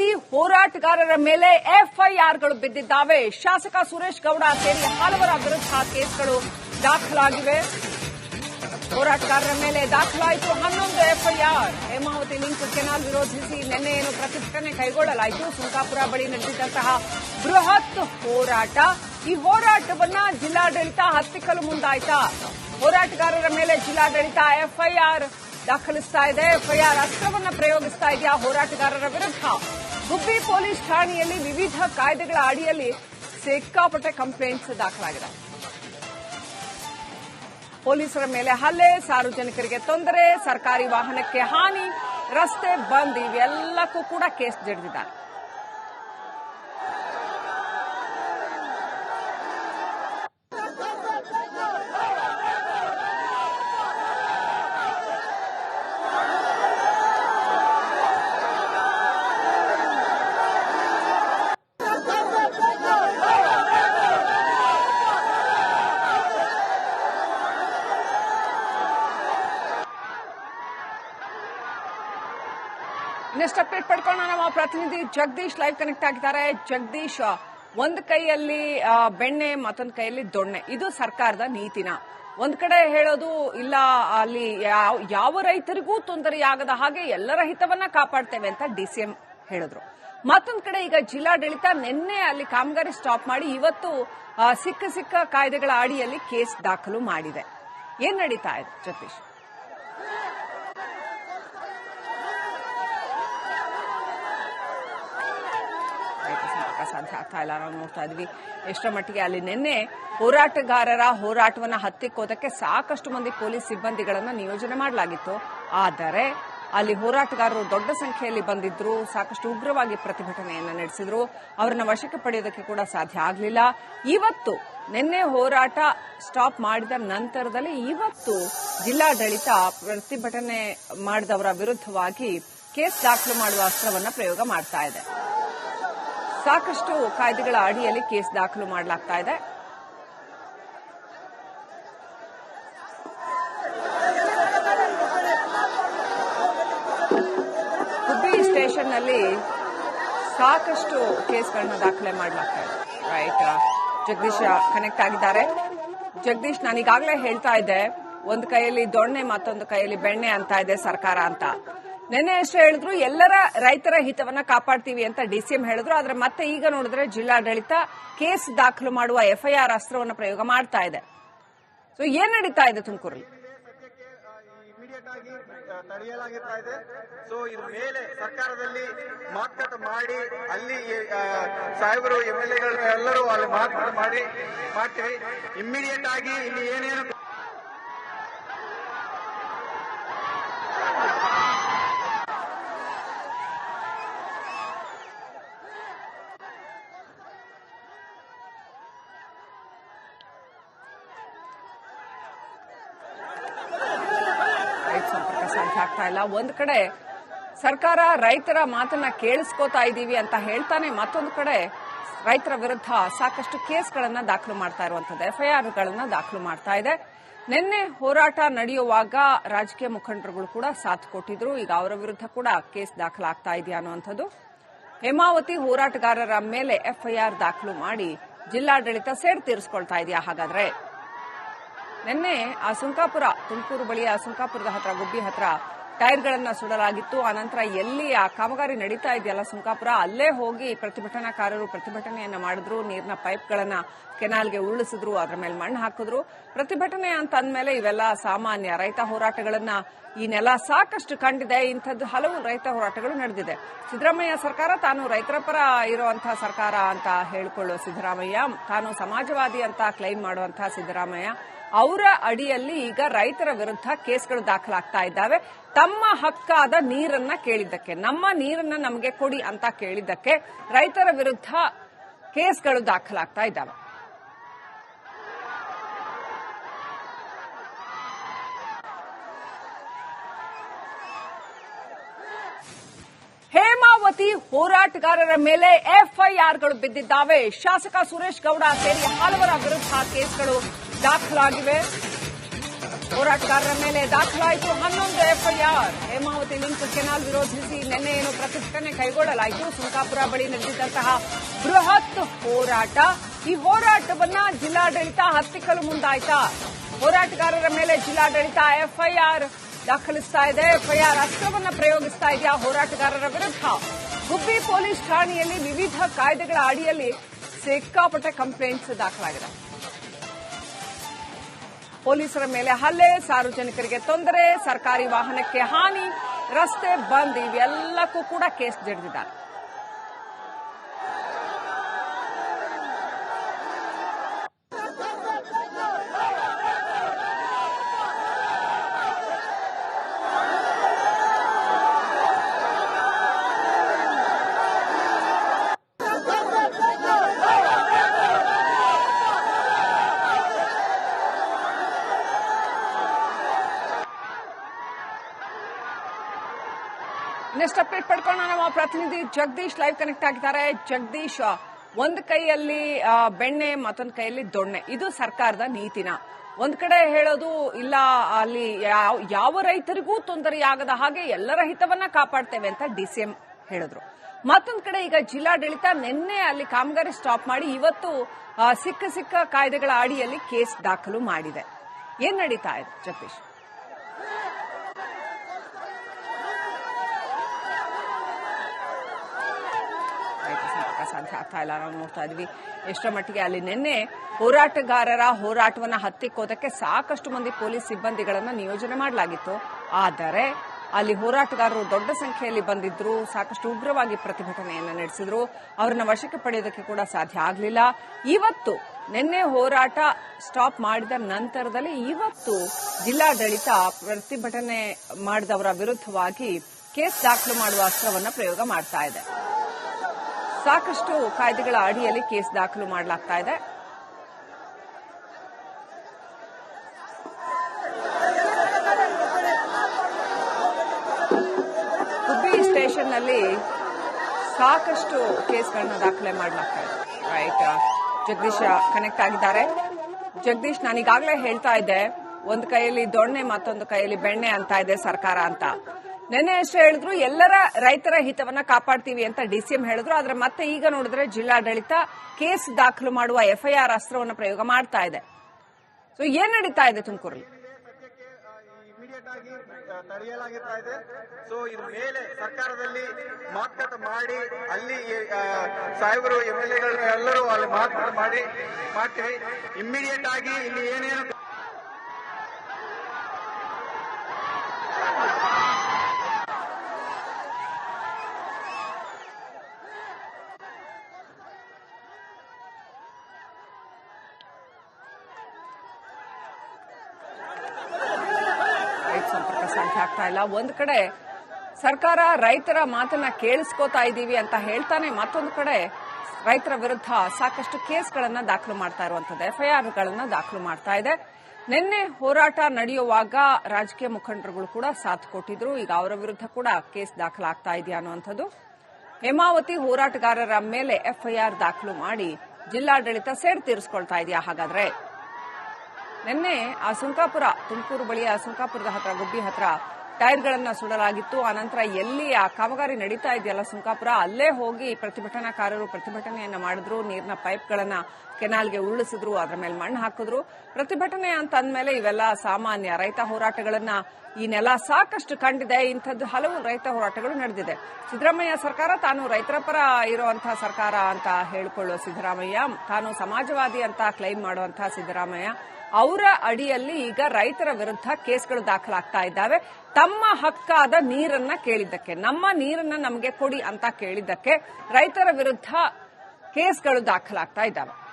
ಹೇಮಾವತಿ ಹೋರಾಟಗಾರರ ಮೇಲೆ ಎಫ್ಐಆರ್ಗಳು ಬಿದ್ದಿದ್ದಾವೆ. ಶಾಸಕ ಸುರೇಶ್ ಗೌಡ ಸೇರಿ ಹಲವರ ವಿರುದ್ಧ ಕೇಸ್ಗಳು ದಾಖಲಾಗಿವೆ. ಹೋರಾಟಗಾರರ ಮೇಲೆ ದಾಖಲಾಯಿತು ಹನ್ನೊಂದು ಎಫ್ಐಆರ್. ಹೇಮಾವತಿ ಲಿಂಕ್ ಕೆನಾಲ್ ವಿರೋಧಿಸಿ ನಿನ್ನೆ ಏನು ಪ್ರತಿಭಟನೆ ಕೈಗೊಳ್ಳಲಾಯಿತು? ಸುಂಕಾಪುರ ಬಳಿ ನಡೆದಿದ್ದಂತಹ ಬೃಹತ್ ಹೋರಾಟ. ಈ ಹೋರಾಟವನ್ನ ಜಿಲ್ಲಾಡಳಿತ ಹತ್ತಿಕ್ಕಲು ಮುಂದಾಯ್ತಾ? ಹೋರಾಟಗಾರರ ಮೇಲೆ ಜಿಲ್ಲಾಡಳಿತ ಎಫ್ಐಆರ್ ದಾಖಲಿಸ್ತಾ ಇದೆ. ಎಫ್ಐಆರ್ ಅಸ್ತ್ರವನ್ನು ಪ್ರಯೋಗಿಸ್ತಾ ಇದೆಯಾ? ಹೋರಾಟಗಾರರ ವಿರುದ್ಧ ಗುಬ್ಬಿ ಪೊಲೀಸ್ ಠಾಣೆಯಲ್ಲಿ ವಿವಿಧ ಕಾಯ್ದೆಗಳ ಅಡಿಯಲ್ಲಿ ಸಿಕ್ಕಾಪಟ್ಟೆ ಕಂಪ್ಲೇಂಟ್ಸ್ ದಾಖಲಾಗಿದೆ. ಪೊಲೀಸರ ಮೇಲೆ ಹಲ್ಲೆ, ಸಾರ್ವಜನಿಕರಿಗೆ ತೊಂದರೆ, ಸರ್ಕಾರಿ ವಾಹನಕ್ಕೆ ಹಾನಿ, ರಸ್ತೆ ಬಂದ್, ಇವೆಲ್ಲಕ್ಕೂ ಕೂಡ ಕೇಸ್ ಜಡಿದಿದ್ದಾರೆ. ಇನ್ನಷ್ಟು ಅಪ್ಡೇಟ್ ಪಡ್ಕೊಂಡು ನಮ್ಮ ಪ್ರತಿನಿಧಿ ಜಗದೀಶ್ ಲೈವ್ ಕನೆಕ್ಟ್ ಆಗಿದ್ದಾರೆ. ಜಗದೀಶ್ ಒಂದ್ ಕೈಯಲ್ಲಿ ಬೆಣ್ಣೆ ಮತ್ತೊಂದ್ ಕೈಯಲ್ಲಿ ದೊಣ್ಣೆ. ಇದು ಸರ್ಕಾರದ ನೀತಿನ. ಒಂದ್ ಕಡೆ ಹೇಳೋದು, ಇಲ್ಲ, ಅಲ್ಲಿ ಯಾವ- ಯಾವ ರೈತರಿಗೂ ತೊಂದರೆಯಾಗದ ಹಾಗೆ ಎಲ್ಲರ ಹಿತವನ್ನ ಕಾಪಾಡ್ತೇವೆ ಅಂತ ಡಿಸಿಎಂ ಹೇಳಿದ್ರು. ಮತ್ತೊಂದ್ ಕಡೆ ಈಗ ಜಿಲ್ಲಾಡಳಿತ ನಿನ್ನೆ ಅಲ್ಲಿ ಕಾಮಗಾರಿ ಸ್ಟಾಪ್ ಮಾಡಿ ಇವತ್ತು ಸಿಕ್ಕ ಸಿಕ್ಕ ಕಾಯ್ದೆಗಳ ಅಡಿಯಲ್ಲಿ ಕೇಸ್ ದಾಖಲು ಮಾಡಿದೆ. ಏನ್ ನಡೀತಾ ಇದೆ, ಜಗದೀಶ್? ಸಾಧ್ಯ ಆಗ್ತಾ ಇಲ್ಲ ನಾವು ನೋಡ್ತಾ ಇದ್ವಿ. ಎಷ್ಟರ ಮಟ್ಟಿಗೆ ಅಲ್ಲಿ ನಿನ್ನೆ ಹೋರಾಟಗಾರರ ಹೋರಾಟವನ್ನು ಹತ್ತಿಕ್ಕೋದಕ್ಕೆ ಸಾಕಷ್ಟು ಮಂದಿ ಪೊಲೀಸ್ ಸಿಬ್ಬಂದಿಗಳನ್ನು ನಿಯೋಜನೆ ಮಾಡಲಾಗಿತ್ತು. ಆದರೆ ಅಲ್ಲಿ ಹೋರಾಟಗಾರರು ದೊಡ್ಡ ಸಂಖ್ಯೆಯಲ್ಲಿ ಬಂದಿದ್ರು, ಸಾಕಷ್ಟು ಉಗ್ರವಾಗಿ ಪ್ರತಿಭಟನೆಯನ್ನು ನಡೆಸಿದ್ರು. ಅವರನ್ನ ವಶಕ್ಕೆ ಪಡೆಯೋದಕ್ಕೆ ಕೂಡ ಸಾಧ್ಯ ಆಗಲಿಲ್ಲ. ಇವತ್ತು ನಿನ್ನೆ ಹೋರಾಟ ಸ್ಟಾಪ್ ಮಾಡಿದ ನಂತರದಲ್ಲಿ ಇವತ್ತು ಜಿಲ್ಲಾಡಳಿತ ಪ್ರತಿಭಟನೆ ಮಾಡಿದವರ ವಿರುದ್ಧವಾಗಿ ಕೇಸ್ ದಾಖಲು ಮಾಡುವ ಅಸ್ತ್ರವನ್ನು ಪ್ರಯೋಗ ಮಾಡ್ತಾ ಇದೆ. ಸಾಕಷ್ಟು ಕಾಯ್ದೆಗಳ ಅಡಿಯಲ್ಲಿ ಕೇಸ್ ದಾಖಲು ಮಾಡಲಾಗ್ತಾ ಇದೆ. ಹುಬ್ಬಳ್ಳಿ ಸ್ಟೇಷನ್ನಲ್ಲಿ ಸಾಕಷ್ಟು ಕೇಸ್ಗಳನ್ನ ದಾಖಲೆ ಮಾಡಲಾಗ್ತಾ ಇದೆ. ರೈಟ್ ಜಗದೀಶ್ ಕನೆಕ್ಟ್ ಆಗಿದ್ದಾರೆ. ಜಗದೀಶ್, ನಾನೀಗಾಗಲೇ ಹೇಳ್ತಾ ಇದ್ದೆ, ಒಂದು ಕೈಯಲ್ಲಿ ದೊಣ್ಣೆ ಮತ್ತೊಂದು ಕೈಯಲ್ಲಿ ಬೆಣ್ಣೆ ಅಂತ ಇದೆ ಸರ್ಕಾರ ಅಂತ. ನಿನ್ನೆ ಅಷ್ಟೇ ಹೇಳಿದ್ರು, ಎಲ್ಲರ ರೈತರ ಹಿತವನ್ನ ಕಾಪಾಡ್ತೀವಿ ಅಂತ ಡಿಸಿಎಂ ಹೇಳಿದ್ರು. ಆದ್ರೆ ಮತ್ತೆ ಈಗ ನೋಡಿದ್ರೆ ಜಿಲ್ಲಾಡಳಿತ ಕೇಸ್ ದಾಖಲು ಮಾಡುವ ಎಫ್ಐಆರ್ ಅಸ್ತ್ರವನ್ನು ಪ್ರಯೋಗ ಮಾಡ್ತಾ ಇದೆ. ಸೊ ಏನ್ ನಡೀತಾ ಇದೆ ತುಮಕೂರಲ್ಲಿ? ತಡೆಯಲಾಗಿರ್ತಾ ಇದೆ ಸೊ ಇದ್ರ ಮೇಲೆ ಸರ್ಕಾರದಲ್ಲಿ ಮಾತುಕತೆ ಮಾಡಿ, ಅಲ್ಲಿ ಸಾಹೇಬರು ಎಂ ಎಲ್ ಎಲ್ಲರೂ ಅಲ್ಲಿ ಮಾತುಕತೆ ಮಾಡಿ, ಮಾಡ್ತೀವಿ. ಇಮ್ಮಿಡಿಯೇಟ್ ಆಗಿ ಇಲ್ಲಿ ಏನೇನು ರೈತ ಸಂಪರ್ಕ ಸಾಧ್ಯ ಆಗ್ತಾ ಇಲ್ಲ. ಒಂದ್ ಕಡೆ ಸರ್ಕಾರ ರೈತರ ಮಾತನ್ನ ಕೇಳಿಸ್ಕೋತಾ ಇದ್ದೀವಿ ಅಂತ ಹೇಳ್ತಾನೆ, ಮತ್ತೊಂದು ಕಡೆ ರೈತರ ವಿರುದ್ಧ ಸಾಕಷ್ಟು ಕೇಸ್ಗಳನ್ನ ದಾಖಲು ಮಾಡ್ತಾ ಇರುವಂತದ್ದು ಎಫ್ಐಆರ್ಗಳನ್ನ ದಾಖಲು ಮಾಡ್ತಾ ಇದೆ. ನಿನ್ನೆ ಹೋರಾಟ ನಡೆಯುವಾಗ ರಾಜಕೀಯ ಮುಖಂಡರುಗಳು ಕೂಡ ಸಾಥ್ ಕೊಟ್ಟಿದ್ರು. ಈಗ ಅವರ ವಿರುದ್ಧ ಕೂಡ ಕೇಸ್ ದಾಖಲಾಗ್ತಾ ಇದೆಯಾ ಅನ್ನುವಂಥದ್ದು. ಹೇಮಾವತಿ ಹೋರಾಟಗಾರರ ಮೇಲೆ ಎಫ್ಐಆರ್ ದಾಖಲು ಮಾಡಿ ಜಿಲ್ಲಾಡಳಿತ ಸೇಡ್ ತೀರಿಸಿಕೊಳ್ತಾ ಇದೆಯಾ ಹಾಗಾದ್ರೆ? ನಿನ್ನೆ ಆ ಸುಂಕಾಪುರ ತುಮಕೂರು ಬಳಿಯ ಸುಂಕಾಪುರದ ಹತ್ರ, ಗುಬ್ಬಿ ಹತ್ರ ಟೈರ್ಗಳನ್ನ ಸುಡಲಾಗಿತ್ತು. ಆನಂತರ ಎಲ್ಲಿ ಆ ಕಾಮಗಾರಿ ನಡೀತಾ ಇದೆಯಲ್ಲ ಸುಂಕಾಪುರ ಅಲ್ಲೇ ಹೋಗಿ ಪ್ರತಿಭಟನಾಕಾರರು ಪ್ರತಿಭಟನೆಯನ್ನ ಮಾಡಿದ್ರು. ನೀರಿನ ಪೈಪ್ಗಳನ್ನ ಕೆನಾಲ್ಗೆ ಉರುಳಿಸಿದ್ರು, ಅದರ ಮೇಲೆ ಮಣ್ಣು ಹಾಕಿದ್ರು. ಪ್ರತಿಭಟನೆ ಅಂತ ಅಂದ್ಮೇಲೆ ಇವೆಲ್ಲ ಸಾಮಾನ್ಯ ರೈತ ಹೋರಾಟಗಳನ್ನ ಈ ನೆಲ ಸಾಕಷ್ಟು ಕಂಡಿದೆ. ಇಂಥದ್ದು ಹಲವು ರೈತ ಹೋರಾಟಗಳು ನಡೆದಿದೆ. ಸಿದ್ದರಾಮಯ್ಯ ಸರ್ಕಾರ ತಾನು ರೈತರ ಪರ ಇರುವಂತಹ ಸರ್ಕಾರ ಅಂತ ಹೇಳಿಕೊಳ್ಳುವ ಸಿದ್ದರಾಮಯ್ಯ, ತಾನು ಸಮಾಜವಾದಿ ಅಂತ ಕ್ಲೈಮ್ ಮಾಡುವಂತಹ ಸಿದ್ದರಾಮಯ್ಯ ಅವರ ಅಡಿಯಲ್ಲಿ ಈಗ ರೈತರ ವಿರುದ್ಧ ಕೇಸ್ಗಳು ದಾಖಲಾಗ್ತಾ ಇದ್ದಾವೆ. ತಮ್ಮ ಹಕ್ಕಾದ ನೀರನ್ನ ಕೇಳಿದ್ದಕ್ಕೆ, ನಮ್ಮ ನೀರನ್ನ ನಮಗೆ ಕೊಡಿ ಅಂತ ಕೇಳಿದ್ದಕ್ಕೆ ರೈತರ ವಿರುದ್ಧ ಕೇಸ್ಗಳು ದಾಖಲಾಗ್ತಾ ಇದ್ದಾವೆ. ಹೇಮಾವತಿ ಹೋರಾಟಗಾರರ ಮೇಲೆ ಎಫ್ಐಆರ್ಗಳು ಬಿದ್ದಿದ್ದಾವೆ. ಶಾಸಕ ಸುರೇಶ್ ಗೌಡ ಸೇರಿ ಹಲವರ ವಿರುದ್ಧ ಕೇಸ್ಗಳು ದಾಖಲಾಗಿವೆ. ಹೋರಾಟಗಾರರ ಮೇಲೆ ದಾಖಲಾಯಿತು. ಹನ್ನೊಂದು ಎಫ್ಐಆರ್ ಹೇಮಾವತಿ ಲಿಂಕ್ ಕೆನಾಲ್ ವಿರೋಧಿಸಿ ನಿನ್ನೆ ಏನು ಪ್ರತಿಭಟನೆ ಕೈಗೊಳ್ಳಲಾಯಿತು. ಸುಂಕಾಪುರ ಬಳಿ ನಡೆದಿದ್ದಂತಹ ಬೃಹತ್ ಹೋರಾಟ. ಈ ಹೋರಾಟವನ್ನ ಜಿಲ್ಲಾಡಳಿತ ಹತ್ತಿಕ್ಕಲು ಮುಂದಾಯ್ತಾ? ಹೋರಾಟಗಾರರ ಮೇಲೆ ಜಿಲ್ಲಾಡಳಿತ ಎಫ್ಐಆರ್ ದಾಖಲಿಸ್ತಾ ಇದೆ. ಎಫ್ಐಆರ್ ಅಸ್ತ್ರವನ್ನ ಪ್ರಯೋಗಿಸ್ತಾ ಇದೆಯಾ ಹೋರಾಟಗಾರರ ವಿರುದ್ಧ? ಗುಬ್ಬಿ ಪೊಲೀಸ್ ಠಾಣೆಯಲ್ಲಿ ವಿವಿಧ ಕಾಯ್ದೆಗಳ ಅಡಿಯಲ್ಲಿ ಸಿಕ್ಕಾಪಟ್ಟೆ ಕಂಪ್ಲೇಂಟ್ಸ್ ದಾಖಲಾಗಿದೆ. ಪೊಲೀಸರ ಮೇಲೆ ಹಲ್ಲೆ ಸಾರ್ವಜನಿಕರಿಗೆ ತೊಂದರೆ ಸರ್ಕಾರಿ ವಾಹನಕ್ಕೆ ಹಾನಿ ರಸ್ತೆ ಬಂದ್ ಇವೆಲ್ಲಕ್ಕೂ ಕೂಡ ಕೇಸ್ ಜಡಿದಿದ್ದಾರೆ. ನೆಕ್ಸ್ಟ್ ಅಪ್ಡೇಟ್ ಪಡ್ಕೊಂಡು ನಮ್ಮ ಪ್ರತಿನಿಧಿ ಜಗದೀಶ್ ಲೈವ್ ಕನೆಕ್ಟ್ ಆಗಿದ್ದಾರೆ. ಜಗದೀಶ್ ಒಂದ್ ಕೈಯಲ್ಲಿ ಬೆಣ್ಣೆ, ಮತ್ತೊಂದ್ ಕೈಯಲ್ಲಿ ದೊಣ್ಣೆ. ಇದು ಸರ್ಕಾರದ ನೀತಿನ. ಒಂದ್ ಕಡೆ ಹೇಳೋದು, ಇಲ್ಲ, ಅಲ್ಲಿ ಯಾವ- ರೈತರಿಗೂ ತೊಂದರೆಯಾಗದ ಹಾಗೆ ಎಲ್ಲರ ಹಿತವನ್ನ ಕಾಪಾಡ್ತೇವೆ ಅಂತ ಡಿಸಿಎಂ ಹೇಳಿದ್ರು. ಮತ್ತೊಂದ್ ಕಡೆ ಈಗ ಜಿಲ್ಲಾಡಳಿತ ನಿನ್ನೆ ಅಲ್ಲಿ ಕಾಮಗಾರಿ ಸ್ಟಾಪ್ ಮಾಡಿ ಇವತ್ತು ಸಿಕ್ಕ ಸಿಕ್ಕ ಕಾಯ್ದೆಗಳ ಅಡಿಯಲ್ಲಿ ಕೇಸ್ ದಾಖಲು ಮಾಡಿದೆ. ಏನ್ ನಡೀತಾ ಇದೆ, ಜಗದೀಶ್? ಸಾಧ್ಯ ಆಗ್ತಾ ಇಲ್ಲ. ನಾವು ನೋಡ್ತಾ ಇದ್ವಿ. ಎಷ್ಟರ ಮಟ್ಟಿಗೆ ಅಲ್ಲಿ ನಿನ್ನೆ ಹೋರಾಟಗಾರರ ಹೋರಾಟವನ್ನು ಹತ್ತಿಕ್ಕೋದಕ್ಕೆ ಸಾಕಷ್ಟು ಮಂದಿ ಪೊಲೀಸ್ ಸಿಬ್ಬಂದಿಗಳನ್ನು ನಿಯೋಜನೆ ಮಾಡಲಾಗಿತ್ತು. ಆದರೆ ಅಲ್ಲಿ ಹೋರಾಟಗಾರರು ದೊಡ್ಡ ಸಂಖ್ಯೆಯಲ್ಲಿ ಬಂದಿದ್ರು, ಸಾಕಷ್ಟು ಉಗ್ರವಾಗಿ ಪ್ರತಿಭಟನೆಯನ್ನು ನಡೆಸಿದ್ರು. ಅವರನ್ನ ವಶಕ್ಕೆ ಪಡೆಯೋದಕ್ಕೆ ಕೂಡ ಸಾಧ್ಯ ಆಗಲಿಲ್ಲ. ಇವತ್ತು ನಿನ್ನೆ ಹೋರಾಟ ಸ್ಟಾಪ್ ಮಾಡಿದ ನಂತರದಲ್ಲಿ ಇವತ್ತು ಜಿಲ್ಲಾಡಳಿತ ಪ್ರತಿಭಟನೆ ಮಾಡಿದವರ ವಿರುದ್ಧವಾಗಿ ಕೇಸ್ ದಾಖಲು ಮಾಡುವ ಅಸ್ತ್ರವನ್ನು ಪ್ರಯೋಗ ಮಾಡ್ತಾ ಇದೆ. ಸಾಕಷ್ಟು ಕಾಯ್ದೆಗಳ ಅಡಿಯಲ್ಲಿ ಕೇಸ್ ದಾಖಲು ಮಾಡಲಾಗ್ತಾ ಇದೆ. ಹುಬ್ಬಿ ಸ್ಟೇಷನ್ನಲ್ಲಿ ಸಾಕಷ್ಟು ಕೇಸ್ಗಳನ್ನ ದಾಖಲೆ ಮಾಡಲಾಗ್ತಾ ಇದೆ. ರೈಟ್, ಜಗದೀಶ್ ಕನೆಕ್ಟ್ ಆಗಿದ್ದಾರೆ. ಜಗದೀಶ್, ನಾನೀಗಾಗಲೇ ಹೇಳ್ತಾ ಇದ್ದೆ, ಒಂದು ಕೈಯಲ್ಲಿ ದೊಣ್ಣೆ ಮತ್ತೊಂದು ಕೈಯಲ್ಲಿ ಬೆಣ್ಣೆ ಅಂತ ಇದೆ ಸರ್ಕಾರ ಅಂತ. ನಿನ್ನೆ ಅಷ್ಟೇ ಹೇಳಿದ್ರು, ಎಲ್ಲರ ರೈತರ ಹಿತವನ್ನ ಕಾಪಾಡ್ತೀವಿ ಅಂತ ಡಿಸಿಎಂ ಹೇಳಿದ್ರು. ಆದ್ರೆ ಮತ್ತೆ ಈಗ ನೋಡಿದ್ರೆ ಜಿಲ್ಲಾಡಳಿತ ಕೇಸ್ ದಾಖಲು ಮಾಡುವ ಎಫ್ಐಆರ್ ಅಸ್ತ್ರವನ್ನು ಪ್ರಯೋಗ ಮಾಡ್ತಾ ಇದೆ. ಸೊ ಏನ್ ನಡೀತಾ ಇದೆ ತುಮಕೂರಲ್ಲಿ? ತಡೆಯಲಾಗಿರ್ತಾ ಇದೆ ಸೊ ಇದ್ರ ಮೇಲೆ ಸರ್ಕಾರದಲ್ಲಿ ಮಾತುಕತೆ ಮಾಡಿ, ಅಲ್ಲಿ ಸಾಹೇಬರು, ಎಂ ಎಲ್ ಅಲ್ಲಿ ಮಾತುಕತೆ ಮಾಡಿ ಮಾಡ್ತೀವಿ ಇಮ್ಮಿಡಿಯೇಟ್ ಆಗಿ ಇಲ್ಲಿ ಏನೇನು ಆಗ್ತಾ ಇಲ್ಲ. ಒಂದ್ ಕಡೆ ಸರ್ಕಾರ ರೈತರ ಮಾತನ್ನ ಕೇಳಿಸ್ಕೋತಾ ಇದ್ದೀವಿ ಅಂತ ಹೇಳ್ತಾನೆ, ಮತ್ತೊಂದು ಕಡೆ ರೈತರ ವಿರುದ್ಧ ಸಾಕಷ್ಟು ಕೇಸ್ಗಳನ್ನ ದಾಖಲು ಮಾಡ್ತಾ ಇರುವಂತದ್ದು ಎಫ್ಐಆರ್ಗಳನ್ನ ದಾಖಲು ಮಾಡ್ತಾ ಇದೆ. ನಿನ್ನೆ ಹೋರಾಟ ನಡೆಯುವಾಗ ರಾಜಕೀಯ ಮುಖಂಡರುಗಳು ಕೂಡ ಸಾಥ್ ಕೊಟ್ಟಿದ್ರು. ಈಗ ಅವರ ವಿರುದ್ಧ ಕೂಡ ಕೇಸ್ ದಾಖಲಾಗ್ತಾ ಇದೆಯಾ ಅನ್ನುವಂಥದ್ದು. ಹೇಮಾವತಿ ಹೋರಾಟಗಾರರ ಮೇಲೆ ಎಫ್ಐಆರ್ ದಾಖಲು ಮಾಡಿ ಜಿಲ್ಲಾಡಳಿತ ಸೇಡ್ ತೀರಿಸಿಕೊಳ್ತಾ ಇದೆಯಾ ಹಾಗಾದ್ರೆ? ನಿನ್ನೆ ಆ ಸುಂಕಾಪುರ ತುಮಕೂರು ಬಳಿಯ ಸುಂಕಾಪುರದ ಹತ್ರ, ಗುಬ್ಬಿ ಹತ್ರ ಟೈರ್ಗಳನ್ನ ಸುಡಲಾಗಿತ್ತು. ಆನಂತರ ಎಲ್ಲಿ ಆ ಕಾಮಗಾರಿ ನಡೀತಾ ಇದೆಯಲ್ಲ ಸುಂಕಾಪುರ ಅಲ್ಲೇ ಹೋಗಿ ಪ್ರತಿಭಟನಾಕಾರರು ಪ್ರತಿಭಟನೆಯನ್ನ ಮಾಡಿದ್ರು. ನೀರಿನ ಪೈಪ್ಗಳನ್ನ ಕೆನಾಲ್ಗೆ ಉರುಳಿಸಿದ್ರು, ಅದರ ಮೇಲೆ ಮಣ್ಣು ಹಾಕಿದ್ರು. ಪ್ರತಿಭಟನೆ ಅಂತ ಅಂದಮೇಲೆ ಇವೆಲ್ಲ ಸಾಮಾನ್ಯ ರೈತ ಹೋರಾಟಗಳನ್ನ ಈ ನೆಲ ಸಾಕಷ್ಟು ಕಂಡಿದೆ. ಇಂಥದ್ದು ಹಲವು ರೈತ ಹೋರಾಟಗಳು ನಡೆದಿದೆ. ಸಿದ್ದರಾಮಯ್ಯ ಸರ್ಕಾರ ತಾನು ರೈತರ ಪರ ಇರುವಂತಹ ಸರ್ಕಾರ ಅಂತ ಹೇಳಿಕೊಳ್ಳುವ ಸಿದ್ದರಾಮಯ್ಯ, ತಾನು ಸಮಾಜವಾದಿ ಅಂತ ಕ್ಲೈಮ್ ಮಾಡುವಂತಹ ಸಿದ್ದರಾಮಯ್ಯ ಅವರ ಅಡಿಯಲ್ಲಿ ಈಗ ರೈತರ ವಿರುದ್ಧ ಕೇಸ್ಗಳು ದಾಖಲಾಗ್ತಾ ಇದ್ದಾವೆ. ತಮ್ಮ ಹಕ್ಕಾದ ನೀರನ್ನ ಕೇಳಿದ್ದಕ್ಕೆ, ನಮ್ಮ ನೀರನ್ನ ನಮಗೆ ಕೊಡಿ ಅಂತ ಕೇಳಿದ್ದಕ್ಕೆ ರೈತರ ವಿರುದ್ಧ ಕೇಸ್ಗಳು ದಾಖಲಾಗ್ತಾ ಇದ್ದಾವೆ.